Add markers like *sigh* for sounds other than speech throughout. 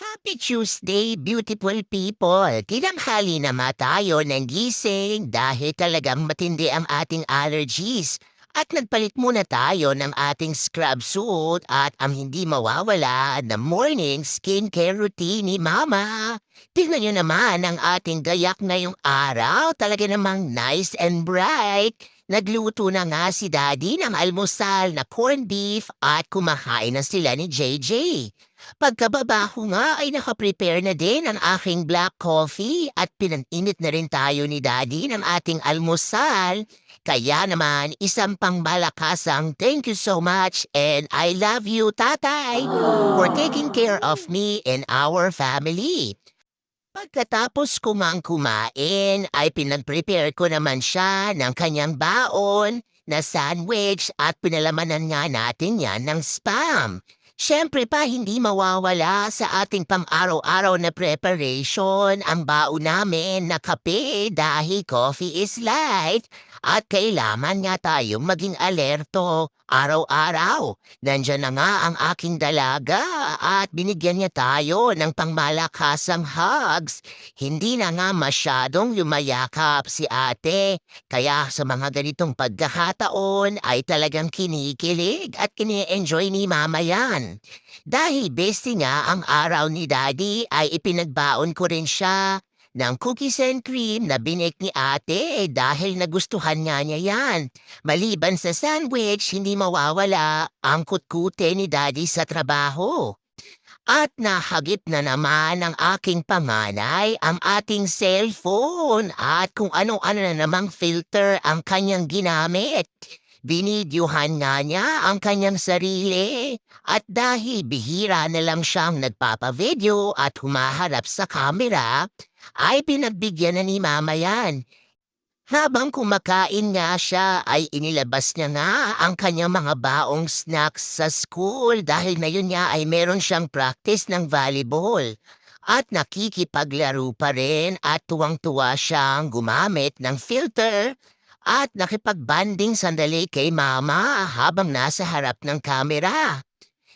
Happy Tuesday, beautiful people! Tinanghali na nga tayo ng gising dahil talagang matindi ang ating allergies. At nagpalit muna tayo ng ating scrub suit at ang hindi mawawala na morning skincare routine ni Mama. Tingnan nyo naman ang ating gayak ngayong araw. Talaga namang nice and bright. Nagluto na nga si Daddy ng almusal na corned beef at kumakain na sila ni JJ. Pagkababa ko nga ay nakaprepare na din ang aking black coffee at pinag-init na rin tayo ni Daddy ng ating almusal. Kaya naman, isang pangmalakasang thank you so much and I love you, Tatay, for taking care of me and our family. Pagkatapos ko ngang kumain, ay pinag-prepare ko naman siya ng kanyang baon na sandwich at pinalamanan nga natin yan ng spam. Siyempre pa hindi mawawala sa ating pang-araw-araw na preparation ang baon namin na kape dahil coffee is light at kailangan nga tayong maging alerto araw-araw. Nandiyan na nga ang aking dalaga at binigyan niya tayo ng pangmalakasang hugs. Hindi na nga masyadong yumayakap si ate kaya sa mga ganitong pagkakataon ay talagang kinikilig at kini-enjoy ni mama yan. Dahil bestie nga ang araw ni daddy ay ipinagbaon ko rin siya ng cookies and cream na binek ni ate eh, dahil nagustuhan nga niya yan. Maliban sa sandwich, hindi mawawala ang kutkute ni daddy sa trabaho. At nahagip na naman ng aking panganay ang ating cellphone at kung ano-ano na namang filter ang kanyang ginamit. Binidyuhan nga niya ang kanyang sarili at dahil bihira na lang siyang nagpapavideo at humaharap sa kamera, ay pinagbigyan na ni mama yan. Habang kumakain nga siya ay inilabas niya nga ang kanyang mga baong snacks sa school dahil ngayon niya ay meron siyang practice ng volleyball. At nakikipaglaro pa rin at tuwang-tuwa siyang gumamit ng filter at nakipag-banding sandali kay mama habang nasa harap ng kamera.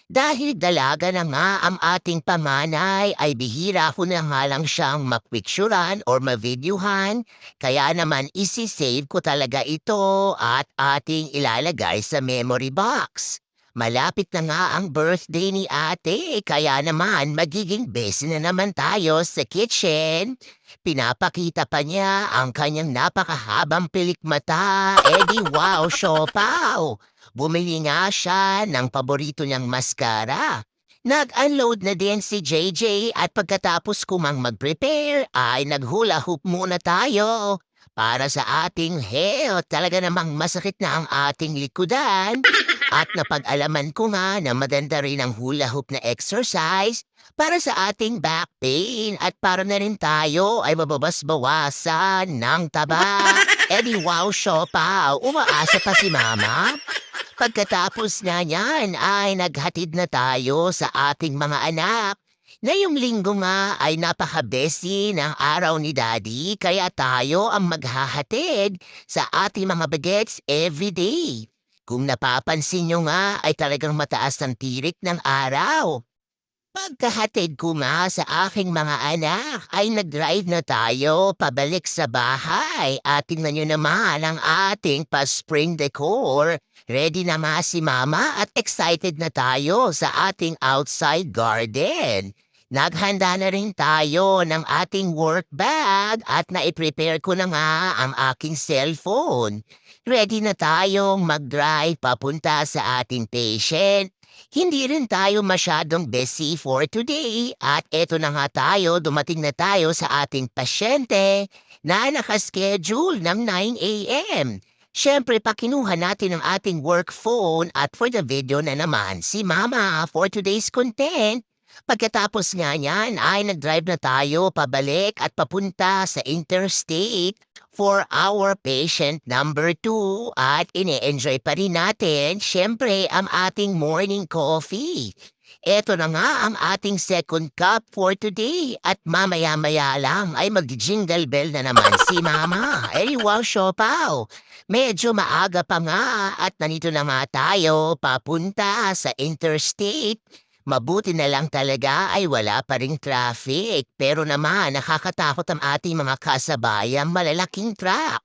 Dahil dalaga na nga ang ating pamanay ay bihira ko na nga lang siyang mapicturan or mavideohan, kaya naman isi-save ko talaga ito at ating ilalagay sa memory box. Malapit na nga ang birthday ni ate, kaya naman magiging busy na naman tayo sa kitchen. Pinapakita pa niya ang kanyang napakahabang pilikmata. Eddie wow, siopaw! Bumili nga siya ng paborito niyang mascara. Nag-unload na din si JJ at pagkatapos kumang mag-prepare ay naghula hoop muna tayo. Para sa ating health, talaga namang masakit na ang ating likudan. *laughs* At napag-alaman ko nga na maganda rin ang hula hoop na exercise para sa ating back pain at para na rin tayo ay mababas-bawasan ng taba. *laughs* Eh di wow, siopa, umaasa pa si mama. Pagkatapos nga niyan ay naghatid na tayo sa ating mga anak. Ngayong linggo nga ay napaka-busy ng araw ni Daddy kaya tayo ang maghahatid sa ating mga bagets everyday. Kung napapansin nyo nga ay talagang mataas ang tirik ng araw. Pagkahatid ko nga sa aking mga anak ay nag-drive na tayo pabalik sa bahay at tingnan nyo naman ang ating pa-spring decor. Ready na nga si mama at excited na tayo sa ating outside garden. Naghanda na rin tayo ng ating work bag at naiprepare ko na nga ang aking cellphone. Ready na tayong mag-drive papunta sa ating patient. Hindi rin tayo masyadong busy for today at eto na nga tayo, dumating na tayo sa ating pasyente na nakaschedule ng 9 a.m. Siyempre, pakinuha natin ang ating work phone at for the video na naman si Mama for today's content. Pagkatapos nga niyan ay nag-drive na tayo pabalik at papunta sa interstate for our patient number 2 at ine-enjoy pa rin natin syempre ang ating morning coffee. Eto na nga ang ating second cup for today at mamaya-maya lang ay mag-jingle bell na naman si Mama. Eh, wow, siopaw! Medyo maaga pa nga at nanito na nga tayo papunta sa interstate Mabuti na lang talaga ay wala pa ring traffic. Pero naman nakakatakot ang ating mga kasabayang malalaking truck.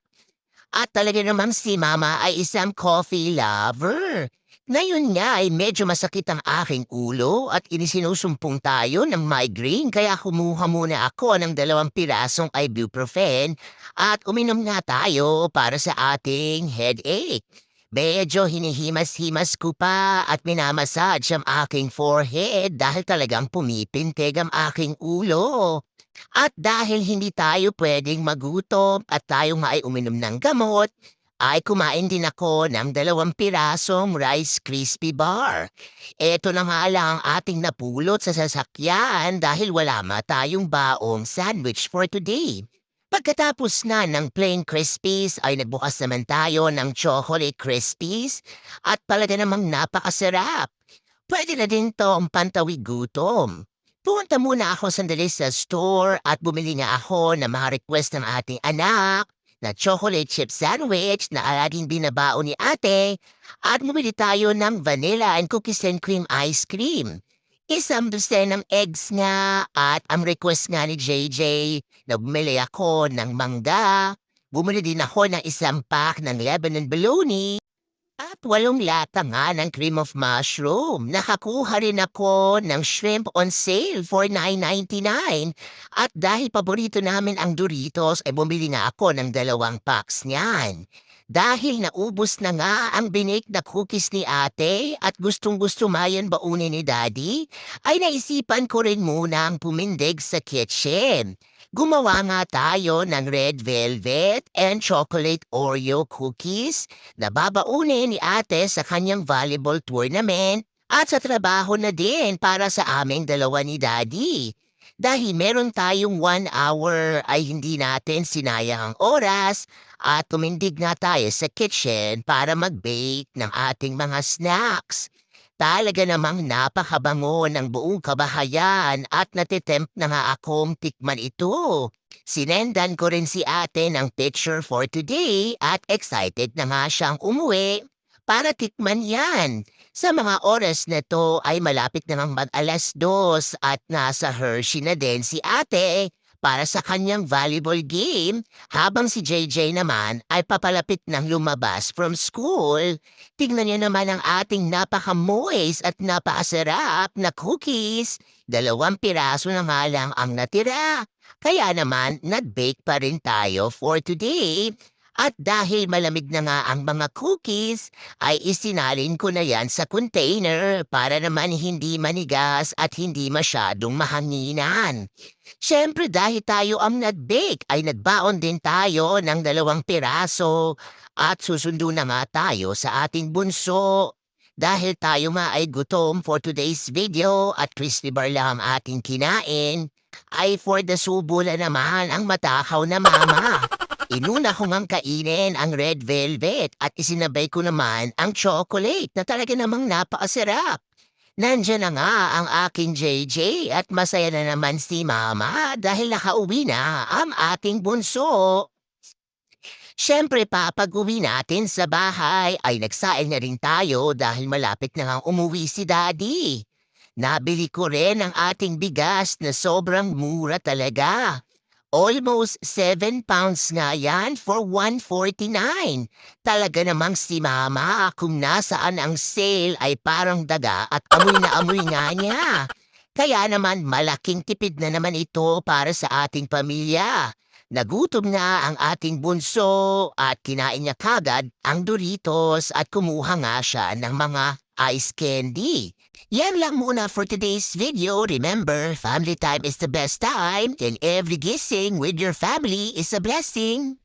At talaga naman si Mama ay isang coffee lover. Ngayon nga ay medyo masakit ang aking ulo at inisinusumpong tayo ng migraine kaya kumuha muna ako ng dalawang pirasong ibuprofen at uminom nga tayo para sa ating headache. Medyo hinihimas-himas ko pa at minamassage ang aking forehead dahil talagang pumipintig ang aking ulo. At dahil hindi tayo pwedeng magutom at tayo nga ay uminom ng gamot, ay kumain din ako ng dalawang pirasong Rice Krispie Bar. Ito na nga lang ang ating napulot sa sasakyan dahil wala ma tayong baong sandwich for today. Pagkatapos na ng plain Krispies ay nagbukas naman tayo ng chocolate Krispies at talaga namang napakasarap. Pwede na din to ang pantawid gutom. Pumunta muna ako sandali sa store at bumili nga ako na mga request ng ating anak na chocolate chip sandwich na alaging binabao ni ate at bumili tayo ng vanilla and cookies and cream ice cream. Isang dosen ng eggs nga at ang request nga ni JJ na bumili ako ng mangga. Bumili din ako ng isang pack ng Lebanon bologna. At walong lata nga ng cream of mushroom. Nakakuha rin ako ng shrimp on sale for $9.99. At dahil paborito namin ang Doritos, ay bumili nga ako ng dalawang packs niyan. Dahil naubos na nga ang binake na cookies ni ate at gustong gusto mayan baunin ni daddy, ay naisipan ko rin muna ang pumindig sa kitchen. Gumawa nga tayo ng red velvet and chocolate Oreo cookies na babaunin ni ate sa kanyang volleyball tournament at sa trabaho na din para sa aming dalawa ni daddy. Dahil meron tayong one hour ay hindi natin sinayang ang oras at tumindig nga tayo sa kitchen para mag-bake ng ating mga snacks. Talaga namang napakabango ng buong kabahayan at natitempt na nga akong tikman ito. Sinendan ko rin si ate ng picture for today at excited na nga siyang umuwi para tikman yan. Sa mga oras na to ay malapit namang mag alas dos at nasa Hershey na din si ate para sa kanyang volleyball game habang si JJ naman ay papalapit ng lumabas from school. Tingnan niyo naman ang ating napaka-moist at napakasarap na cookies. Dalawang piraso na nga lang ang natira. Kaya naman, nag-bake pa rin tayo for today. At dahil malamig na nga ang mga cookies, ay isinalin ko na yan sa container para naman hindi manigas at hindi masyadong mahanginan. Siyempre dahil tayo ang nag-bake ay nagbaon din tayo ng dalawang piraso at susundo na nga tayo sa ating bunso. Dahil tayo nga ay gutom for today's video at crispy bar lang ang ating kinain, ay for the subo na naman ang matakaw na mama. Inuna ko ngang kainin ang red velvet at isinabay ko naman ang chocolate na talaga namang napakasarap. Nandiyan na nga ang aking JJ at masaya na naman si Mama dahil nakauwi na ang ating bunso. Siyempre pa pag uwi natin sa bahay ay nagsain na rin tayo dahil malapit na ngang umuwi si Daddy. Nabili ko rin ang ating bigas na sobrang mura talaga. Almost 7 pounds nga yan for 149. Talaga namang si mama kung nasaan ang sale ay parang daga at amoy na amoy nga niya. Kaya naman malaking tipid na naman ito para sa ating pamilya. Nagutom na ang ating bunso at kinain niya kagad ang Doritos at kumuha nga siya ng mga ice candy. Yan lang muna for today's video. Remember, family time is the best time and every kissing with your family is a blessing.